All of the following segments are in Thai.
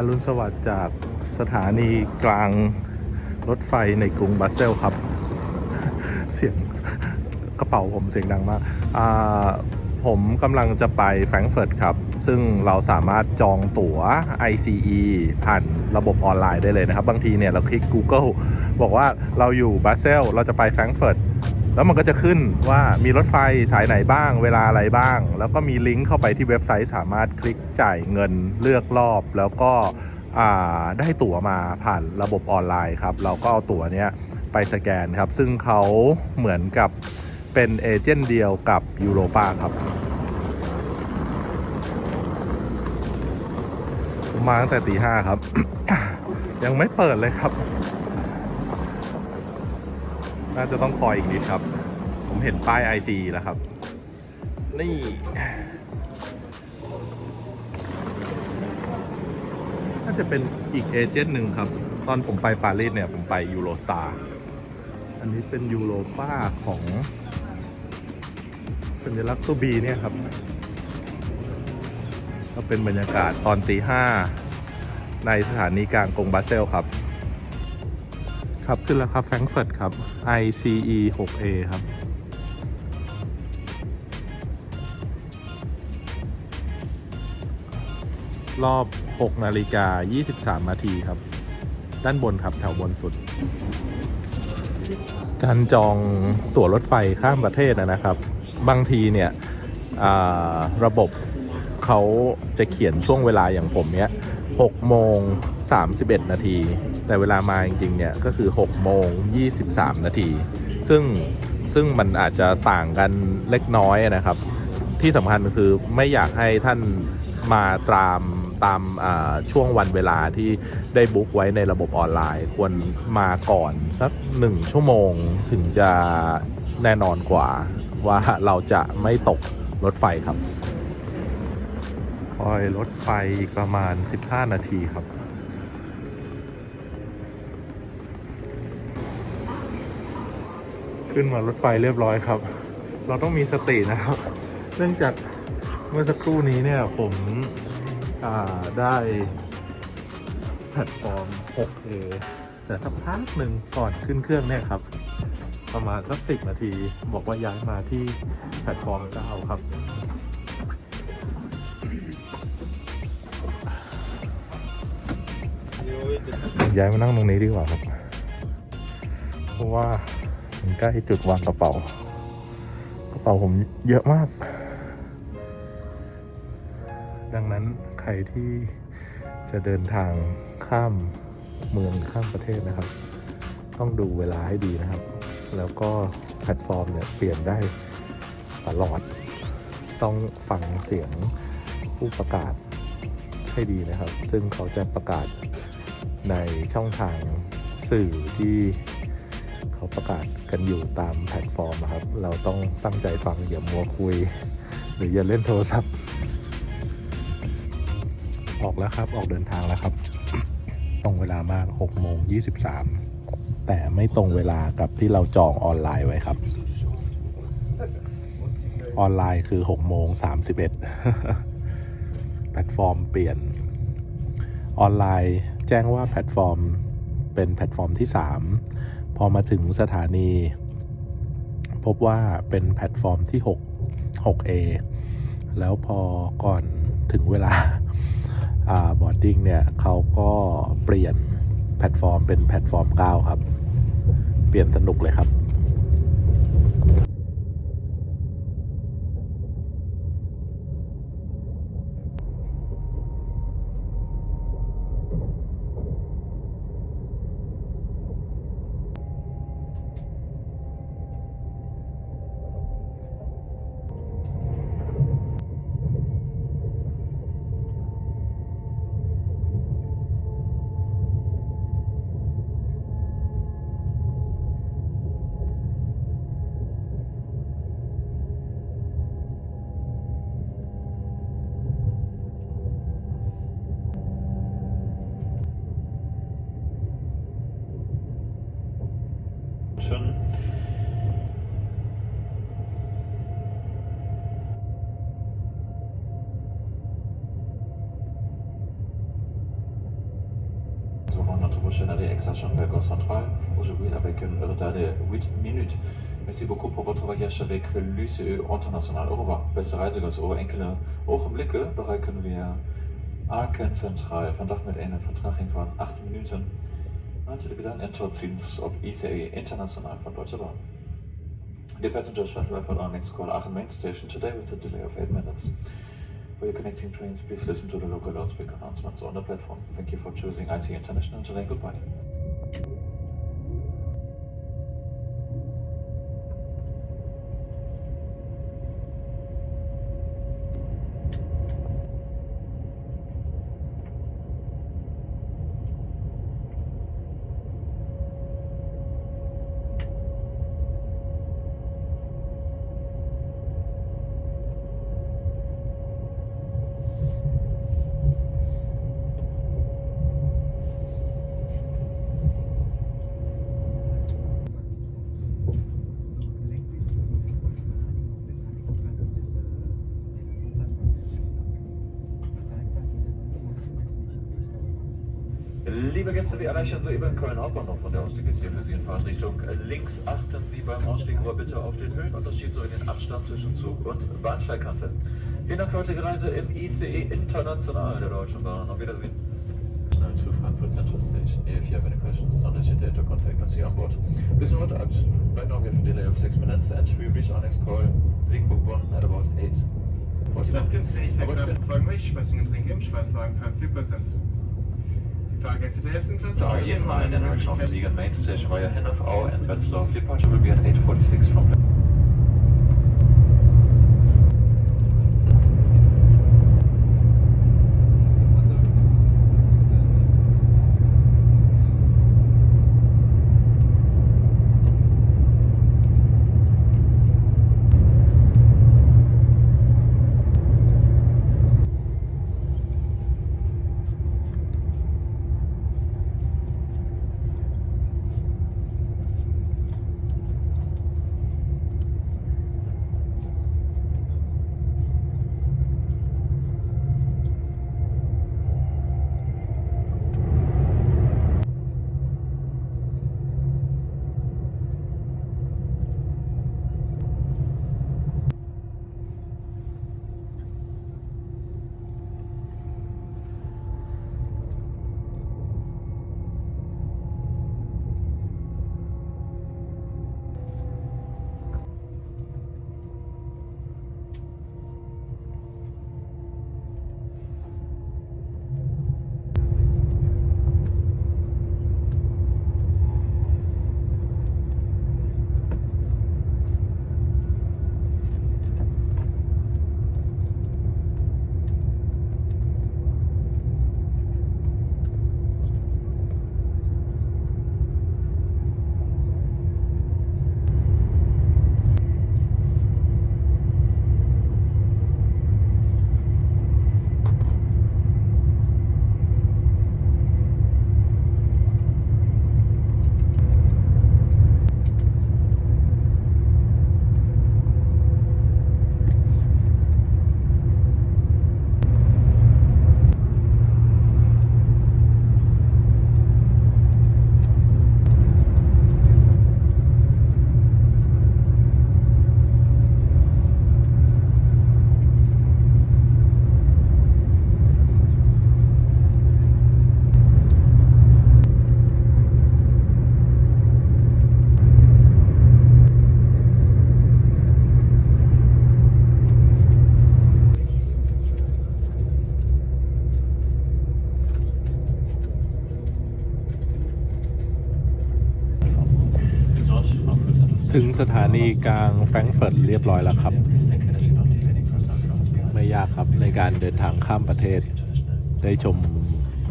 อรุณสวัสดิ์จากสถานีกลางรถไฟในกรุงบรัสเซลครับ เสียงกระเป๋าผมเสียงดังมากผมกำลังจะไปแฟรงก์เฟิร์ตครับ ซึ่งเราสามารถจองตั๋ว ICE ผ่านระบบออนไลน์ได้เลยนะครับ บางทีเนี่ยเราคลิก Google บอกว่าเราอยู่บรัสเซลเราจะไปแฟรงก์เฟิร์ตแล้วมันก็จะขึ้นว่ามีรถไฟสายไหนบ้าง เวลาอะไรบ้าง แล้วก็มีลิงก์เข้าไปที่เว็บไซต์สามารถคลิก จ่ายเงินเลือกรอบ แล้วก็ได้ตั๋วมาผ่านระบบออนไลน์ครับ เราก็เอาตั๋วเนี้ยไปสแกนครับ ซึ่งเขาเหมือนกับเป็นเอเจนต์เดียวกับยูโรปาครับมมาตั้งแต่ตีห้าครับ ยังไม่เปิดเลยครับ น่าจะต้องคอยอีกนิดครับ ผมเห็นป้าย IC แล้วครับ นี่ น่า จะเป็นอีกเอเจนต์หนึ่งครับ ตอนผมไปปารีสเนี่ย ผมไปยูโรสตาร์อันนี้เป็นยูโรป้าของสัญลักษณ์ตัวบีเนี่ยครับ ก็เป็นบรรยากาศตอนตีห้าในสถานีกลางกรุงบรัสเซลครับ ครับขึ้นแล้วครับแฟรงก์เฟิร์ตครับ ICE 6A ครับ รอบ 6 นาฬิกา 23 นาทีครับ ด้านบนครับแถวบนสุด การจองตั๋วรถไฟข้ามประเทศนะครับ บางทีเนี่ยระบบเขาจะเขียนช่วงเวลาอย่างผมเนี้ย6โมง 31 นาที แต่เวลามาจริงๆเนี่ยก็คือ 6 โมง 23 นาที ซึ่งซึ่งมันอาจจะต่างกันเล็กน้อยนะครับ ที่สำคัญคือไม่อยากให้ท่านมาตาม ตามช่วงวันเวลาที่ได้บุ๊กไว้ในระบบออนไลน์ ควรมาก่อนสักหนึ่งชั่วโมงถึงจะแน่นอนกว่า ว่าเราจะไม่ตกรถไฟครับคอยรถไฟอีกประมาณ 15 นาทีครับขึ้นมารถไฟเรียบร้อยครับ เราต้องมีสตินะครับ เนื่องจากเมื่อสักครู่นี้เนี่ยผม ได้แพลตฟอร์ม 6A แต่สักพักหนึ่งก่อนขึ้นเครื่องเนี่ยครับ ประมาณสักสิบนาที บอกว่าย้ายมาที่แพลตฟอร์ม 9 ครับย้ายมานั่งตรงนี้ดีกว่าครับ เพราะว่ามันใกล้จุดวางกระเป๋า กระเป๋าผมเยอะมาก ดังนั้นใครที่จะเดินทางข้ามเมืองข้ามประเทศนะครับ ต้องดูเวลาให้ดีนะครับ แล้วก็แพลตฟอร์มเนี่ยเปลี่ยนได้ตลอด ต้องฟังเสียงผู้ประกาศให้ดีนะครับ ซึ่งเขาจะประกาศในช่องทางสื่อที่เขาประกาศกันอยู่ตามแพลตฟอร์มนะครับ เราต้องตั้งใจฟังอย่ามัวคุย หรืออย่าเล่นโทรศัพท์ ออกแล้วครับ ออกเดินทางแล้วครับ ตรงเวลามาก6โมง23 แต่ไม่ตรงเวลากับที่เราจองออนไลน์ไว้ครับ ออนไลน์คือ6โมง31 แพลตฟอร์มเปลี่ยน ออนไลน์แจ้งว่าแพลตฟอร์มเป็นแพลตฟอร์มที่ 3 พอมาถึงสถานี พบว่าเป็นแพลตฟอร์มที่ 6 6A แล้วพอก่อนถึงเวลา บอร์ดดิ้งเนี่ยเขาก็เปลี่ยนแพลตฟอร์มเป็นแพลตฟอร์ม 9 ครับ เปลี่ยนสนุกเลยครับ prochaine vers Gare Centrale, aujourd'hui avec un retard de 8 minutes. Merci beaucoup pour votre voyage avec l'UCE International. Au revoir. Beste reizigers, over enkele ogenblikken bereiken wir Aken Centraal. Vandaag met een vertraging van 8 minuten. Natuurlijk dan en tot ziens op ICE International van Deutsche Bahn. The passengers arrive at our next call Aachen main station today with a delay of 8 minutes. For your connecting trains, please listen to the local loudspeaker announcements on the platform. Thank you for choosing IC International today. Goodbye. 'Liebe Gäste, wir erreichen soeben Köln Hauptbahnhof und der Ausstieg ist hier für Sie in Fahrtrichtung links. Achten Sie beim Ausstieg aber bitte auf den Höhenunterschied sowie den Abstand zwischen Zug und Bahnsteigkante. Vielen Dank für heutige Reise im ICE International der Deutschen Bahn. Auf Wiedersehen. Now to Frankfurt Central Station. If you have any questions, don't hesitate to contact us here on board. This is at right now we have a delay of 6 minutes and we reach our next call, Siegburg 1 at about 8. Ich bin günstig, sehr knapp folglich, was in Getränke im Schweißwagen verfügbar sind. Star Ian Ryan International Seagull main decision via handoff and Wetzlar departure will be at 8.46 from... ถึงสถานีกลางแฟรงก์เฟิร์ตเรียบร้อยแล้วครับ ไม่ยากครับในการเดินทางข้ามประเทศ ได้ชม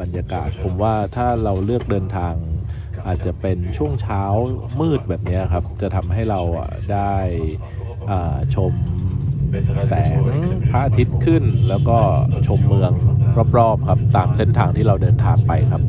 บรรยากาศ ผมว่าถ้าเราเลือกเดินทางอาจจะเป็นช่วงเช้ามืดแบบนี้ครับ จะทำให้เราได้อ่าชมแสงพระอาทิตย์ขึ้นแล้วก็ชมเมืองรอบๆครับตามเส้นทางที่เราเดินทางไปครับ